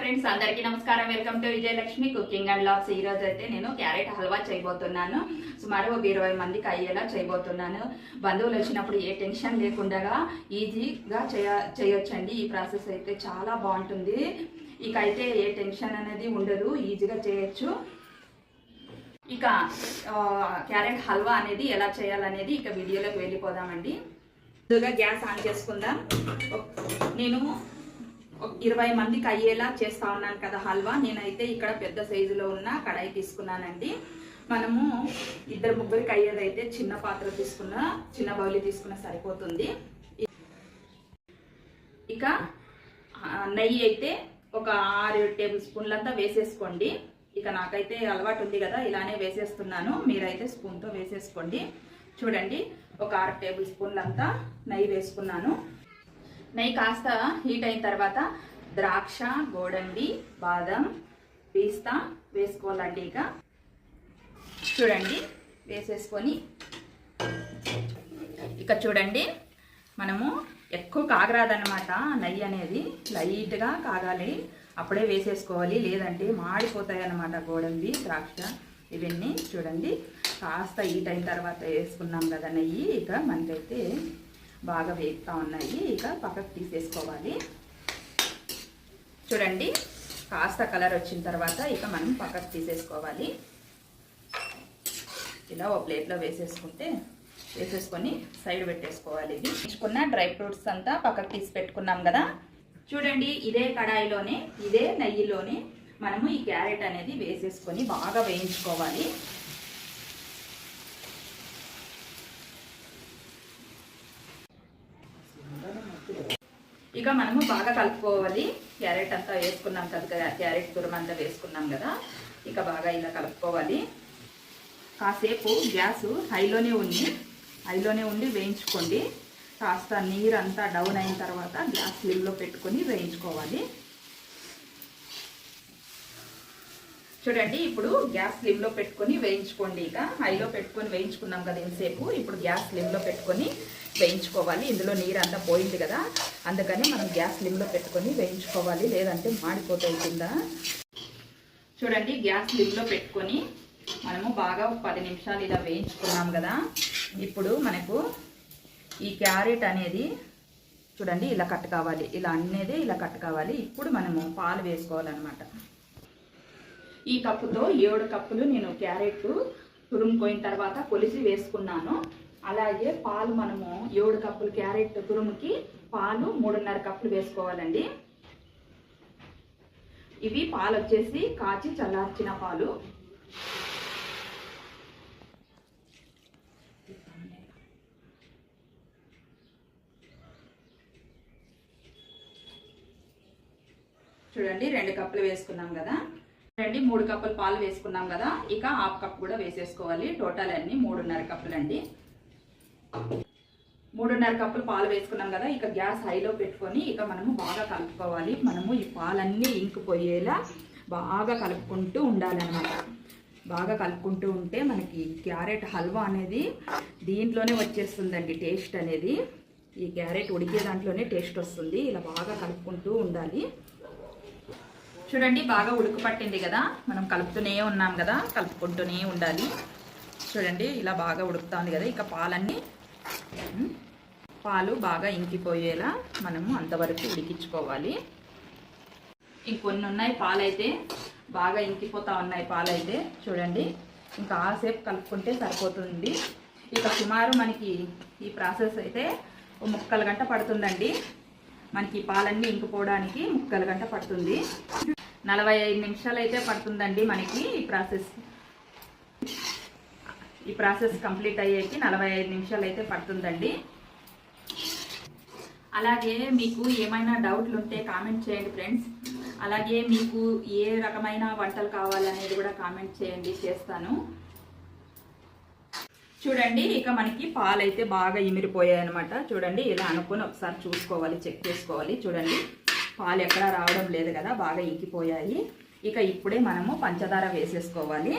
Friends అందరికీ నమస్కారం. Welcome to Vijayalakshmi cooking and lacks. ఈ రోజు అయితే నేను క్యారెట్ హల్వా చేయబోతున్నాను. సుమారు ఒక ఇరవై మందికి అయ్యేలా చేయబోతున్నాను. బంధువులు వచ్చినప్పుడు ఏ టెన్షన్ లేకుండా ఈజీగా చేయ చేయొచ్చండి. ఈ ప్రాసెస్ అయితే చాలా బాగుంటుంది. ఇక అయితే ఏ టెన్షన్ అనేది ఉండదు. ఈజీగా చేయొచ్చు. ఇక క్యారెట్ హల్వా అనేది ఎలా చేయాలనేది ఇక వీడియోలోకి వెళ్ళిపోదామండి. ముందుగా గ్యాస్ ఆన్ చేసుకుందాం. నేను ఇరవై మందికి అయ్యేలా చేస్తా ఉన్నాను కదా హల్వా. నేనైతే ఇక్కడ పెద్ద సైజులో ఉన్న కడాయి తీసుకున్నానండి. మనము ఇద్దరు ముగ్గురికి అయ్యేదైతే చిన్న పాత్ర తీసుకున్న చిన్న బౌలి తీసుకున్న సరిపోతుంది. ఇక నెయ్యి అయితే ఒక ఆరు టేబుల్ స్పూన్లంతా వేసేసుకోండి. ఇక నాకైతే అలవాటు ఉంది కదా ఇలానే వేసేస్తున్నాను. మీరైతే స్పూన్తో వేసేసుకోండి. చూడండి ఒక ఆరు టేబుల్ స్పూన్లంతా నెయ్యి వేసుకున్నాను. నెయ్యి కాస్త హీట్ అయిన తర్వాత ద్రాక్ష గోడంబి బాదం పిస్తా వేసుకోవాలండి ఇక. చూడండి వేసేసుకొని ఇక చూడండి మనము ఎక్కువ కాగరాదన్నమాట నెయ్యి అనేది. లైట్గా కాగాలి అప్పుడే వేసేసుకోవాలి లేదంటే మాడిపోతాయి అన్నమాట గోడంబి ద్రాక్ష ఇవన్నీ. చూడండి కాస్త హీట్ అయిన తర్వాత వేసుకున్నాం కదా నెయ్యి ఇక మనకైతే బాగా వేగుతూ ఉన్నాయి. ఇక పక్కకు తీసేసుకోవాలి. చూడండి కాస్త కలర్ వచ్చిన తర్వాత ఇక మనం పక్కకు తీసేసుకోవాలి. ఇలా ఓ ప్లేట్లో వేసేసుకుంటే వేసేసుకొని సైడ్ పెట్టేసుకోవాలి ఇది. తీసుకున్న డ్రై ఫ్రూట్స్ అంతా పక్కకు తీసి పెట్టుకున్నాం కదా. చూడండి ఇదే కడాయిలోనే ఇదే నెయ్యిలోనే మనము ఈ క్యారెట్ అనేది వేసేసుకొని బాగా వేయించుకోవాలి. ఇక మనము బాగా కలుపుకోవాలి. క్యారెట్ అంతా వేసుకున్నాం కదా క్యారెట్ తురుము అంతా వేసుకున్నాం కదా ఇక బాగా ఇలా కలుపుకోవాలి. కాసేపు గ్యాస్ హైలోనే ఉండి హైలోనే ఉండి వేయించుకోండి. కాస్త నీరు అంతా డౌన్ అయిన తర్వాత గ్యాస్ స్లిమ్లో పెట్టుకొని వేయించుకోవాలి. చూడండి ఇప్పుడు గ్యాస్ స్లిమ్లో పెట్టుకొని వేయించుకోండి ఇక. హైలో పెట్టుకొని వేయించుకున్నాం కదా ఎంతసేపు ఇప్పుడు గ్యాస్ స్లిమ్లో పెట్టుకొని వేయించుకోవాలి. ఇందులో నీరు అంతా పోయింది కదా. అందుకని మనం గ్యాస్ లిమ్లో పెట్టుకొని వేయించుకోవాలి. లేదంటే మాడిపోతాయి కింద. చూడండి గ్యాస్ లిమ్లో పెట్టుకొని మనము బాగా ఒక పది నిమిషాలు ఇలా వేయించుకున్నాం కదా. ఇప్పుడు మనకు ఈ క్యారెట్ అనేది చూడండి ఇలా కట్ కావాలి. ఇలా అనేది ఇలా కట్ కావాలి. ఇప్పుడు మనము పాలు వేసుకోవాలన్నమాట. ఈ కప్పుతో ఏడు కప్పులు నేను క్యారెట్ తురుముకోయిన తర్వాత కొలిసి వేసుకున్నాను. అలాగే పాలు మనము ఏడు కప్పులు క్యారెట్ తురుముకి పాలు మూడున్నర కప్పులు వేసుకోవాలండి. ఇవి పాలు వచ్చేసి కాచి చల్లార్చిన పాలు. చూడండి రెండు కప్పులు వేసుకున్నాం కదా. చూడండి మూడు కప్పులు పాలు వేసుకున్నాం కదా. ఇక హాఫ్ కప్ కూడా వేసేసుకోవాలి. టోటల్ అన్ని మూడున్నర కప్పులు అండి మూడున్నర కప్పులు పాలు వేసుకున్నాం కదా ఇక గ్యాస్ హైలో పెట్టుకొని ఇక మనము బాగా కలుపుకోవాలి. మనము ఈ పాలన్నీ ఇంకిపోయేలా బాగా కలుపుకుంటూ ఉండాలన్నమాట. బాగా కలుపుకుంటూ ఉంటే మనకి క్యారెట్ హల్వా అనేది దీంట్లోనే వచ్చేస్తుందండి టేస్ట్ అనేది. ఈ క్యారెట్ ఉడికే దాంట్లోనే టేస్ట్ వస్తుంది. ఇలా బాగా కలుపుకుంటూ ఉండాలి. చూడండి బాగా ఉడుకు పట్టింది కదా. మనం కలుపుతూనే ఉన్నాం కదా కలుపుకుంటూనే ఉండాలి. చూడండి ఇలా బాగా ఉడుకుతుంది కదా. ఇక పాలన్నీ పాలు బాగా ఇంకిపోయేలా మనము అంతవరకు ఉడికించుకోవాలి. ఇంకొన్ని ఉన్నాయి పాలైతే బాగా ఇంకిపోతా ఉన్నాయి పాలైతే. చూడండి ఇంకా ఆసేపు కలుపుకుంటే సరిపోతుంది. ఇక సుమారు మనకి ఈ ప్రాసెస్ అయితే ముక్కలు ముక్కల గంట పడుతుందండి. మనకి పాలన్నీ ఇంకిపోవడానికి ముక్కల గంట పడుతుంది. నలభై ఐదు నిమిషాలు అయితే పడుతుందండి మనకి ఈ ప్రాసెస్. ఈ ప్రాసెస్ కంప్లీట్ అయ్యేకి నలభై ఐదు నిమిషాలు అయితే పడుతుందండి. అలాగే మీకు ఏమైనా డౌట్లు ఉంటే కామెంట్ చేయండి ఫ్రెండ్స్. అలాగే మీకు ఏ రకమైన వంటలు కావాలనేది కూడా కామెంట్ చేయండి చేస్తాను. చూడండి ఇక మనకి పాలు అయితే బాగా ఇమిరిపోయాయి అనమాట చూడండి ఇలా అనుకుని ఒకసారి చూసుకోవాలి చెక్ చేసుకోవాలి. చూడండి పాలు ఎక్కడా రావడం లేదు కదా బాగా ఇంకిపోయాయి ఇక ఇప్పుడే మనము పంచదార వేసేసుకోవాలి.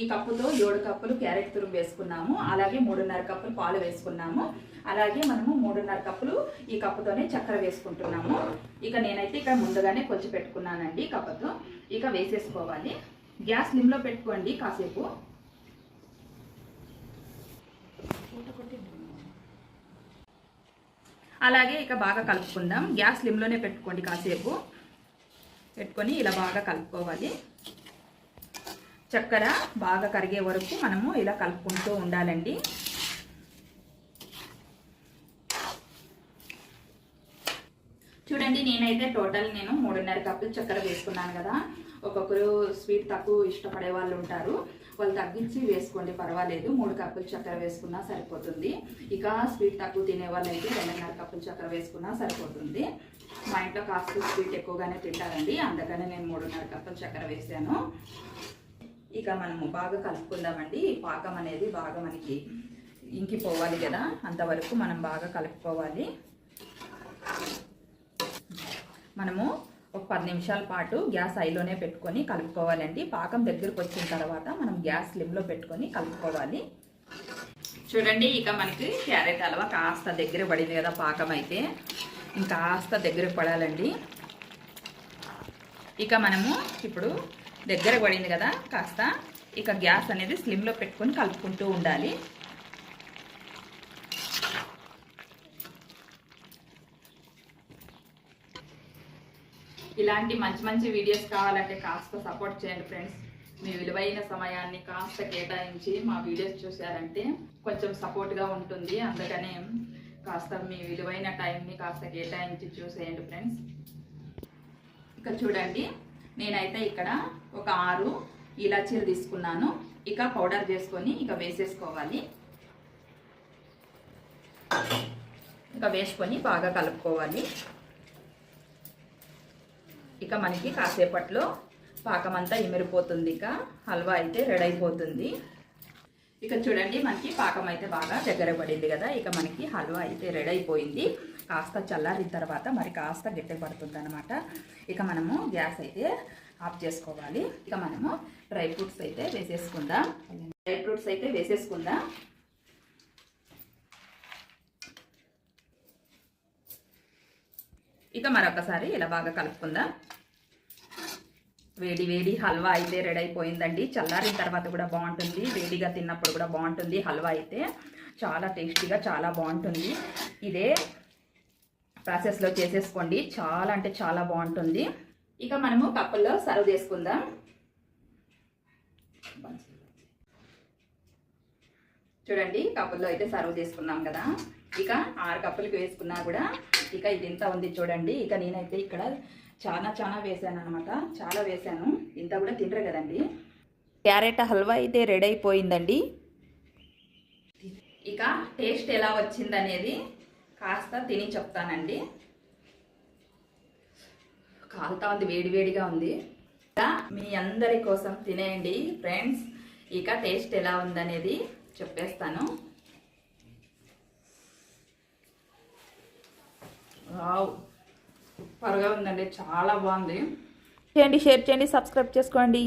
ఈ కప్పుతో ఏడు కప్పులు క్యారెట్ తురుము వేసుకున్నాము. అలాగే మూడున్నర కప్పులు పాలు వేసుకున్నాము. అలాగే మనము మూడున్నర కప్పులు ఈ కప్పుతోనే చక్కెర వేసుకుంటున్నాము. ఇక నేనైతే ఇక్కడ ముందుగానే కొంచెం పెట్టుకున్నానండి ఈ కప్పుతో. ఇక వేసేసుకోవాలి. గ్యాస్ నిమ్లో పెట్టుకోండి కాసేపు. అలాగే ఇక బాగా కలుపుకుందాం. గ్యాస్ లిమ్లోనే పెట్టుకోండి కాసేపు. పెట్టుకొని ఇలా బాగా కలుపుకోవాలి. చక్కెర బాగా కరిగే వరకు మనము ఇలా కలుపుకుంటూ ఉండాలండి. చూడండి నేనైతే టోటల్ నేను మూడున్నర కప్పులు చక్కెర వేసుకున్నాను కదా. ఒక్కొక్కరు స్వీట్ తక్కువ ఇష్టపడే వాళ్ళు ఉంటారు. వాళ్ళు తగ్గించి వేసుకోండి పర్వాలేదు. మూడు కప్పులు చక్కెర వేసుకున్నా సరిపోతుంది. ఇక స్వీట్ తక్కువ తినే వాళ్ళు అయితే రెండున్నర కప్పులు చక్కెర వేసుకున్నా సరిపోతుంది. మా ఇంట్లో కాస్త స్వీట్ ఎక్కువగానే తింటారండి. అందుకనే నేను మూడున్నర కప్పులు చక్కెర వేసాను. ఇక మనము బాగా కలుపుకుందామండి. ఈ పాకం అనేది బాగా మనకి ఇంకిపోవాలి కదా. అంతవరకు మనం బాగా కలుపుకోవాలి. మనము ఒక పది నిమిషాల పాటు గ్యాస్ ఐలోనే పెట్టుకొని కలుపుకోవాలండి. పాకం దగ్గరకు వచ్చిన తర్వాత మనం గ్యాస్ స్లిమ్లో పెట్టుకొని కలుపుకోవాలి. చూడండి ఇక మనకి క్యారెట్ హల్వా కాస్త దగ్గర పడింది కదా పాకం అయితే. ఇంకాస్త దగ్గర పడాలండి. ఇక మనము ఇప్పుడు దగ్గర పడింది కదా కాస్త ఇక గ్యాస్ అనేది స్లిమ్లో పెట్టుకొని కలుపుకుంటూ ఉండాలి. ఇలాంటి మంచి మంచి వీడియోస్ కావాలంటే కాస్త సపోర్ట్ చేయండి ఫ్రెండ్స్ మీ విలువైన సమయాన్ని కాస్త కేటాయించి మా వీడియోస్ చూశారంటే కొంచెం సపోర్ట్గా ఉంటుంది. అందుకనే కాస్త మీ విలువైన టైంని కాస్త కేటాయించి చూసేయండి ఫ్రెండ్స్ ఇక చూడండి నేనైతే ఇక్కడ ఒక ఆరు ఇలాచీలు తీసుకున్నాను. ఇక పౌడర్ చేసుకొని ఇక వేసేసుకోవాలి. ఇక వేసుకొని బాగా కలుపుకోవాలి. ఇక మనకి కాసేపట్లో పాకం అంతా ఇమిరిపోతుంది. ఇక హల్వా అయితే రెడీ అయిపోతుంది. ఇక చూడండి మనకి పాకం అయితే బాగా దగ్గర పడింది కదా. ఇక మనకి హల్వా అయితే రెడీ అయిపోయింది. కాస్త చల్లారిన తర్వాత మరి కాస్త గట్టి పడుతుందనమాట ఇక మనము గ్యాస్ అయితే ఆఫ్ చేసుకోవాలి. ఇక మనము డ్రై ఫ్రూట్స్ అయితే వేసేసుకుందాం. డ్రై ఫ్రూట్స్ అయితే వేసేసుకుందాం. ఇక మరొకసారి ఇలా బాగా కలుపుకుందాం. వేడి వేడి హల్వా అయితే రెడీ అయిపోయిందండి. చల్లారిన తర్వాత కూడా బాగుంటుంది. వేడిగా తిన్నప్పుడు కూడా బాగుంటుంది. హల్వా అయితే చాలా టేస్టీగా చాలా బాగుంటుంది. ఇదే ప్రాసెస్లో చేసేసుకోండి. చాలా అంటే చాలా బాగుంటుంది. ఇక మనము కప్పుల్లో సర్వ్ చేసుకుందాం. చూడండి కప్పుల్లో అయితే సర్వ్ చేసుకున్నాం కదా. ఇక ఆరు కప్పులకి వేసుకున్నా కూడా ఇక ఇది ఇంత ఉంది చూడండి. ఇక నేనైతే ఇక్కడ చాలా చాలా వేసాను అనమాట చాలా వేసాను. ఇంత కూడా తినరు కదండి. క్యారెట్ హల్వా అయితే రెడీ అయిపోయిందండి. ఇక టేస్ట్ ఎలా వచ్చిందనేది కాస్త తిని చెప్తానండి. కాలుతా ఉంది వేడి వేడిగా ఉంది. మీ అందరి కోసం తినేయండి. ఫ్రెండ్స్ ఇక టేస్ట్ ఎలా ఉందనేది చెప్పేస్తాను. వావ్ సూపర్గా ఉందండి చాలా బాగుంది. చేయండి షేర్ చేయండి సబ్స్క్రైబ్ చేసుకోండి.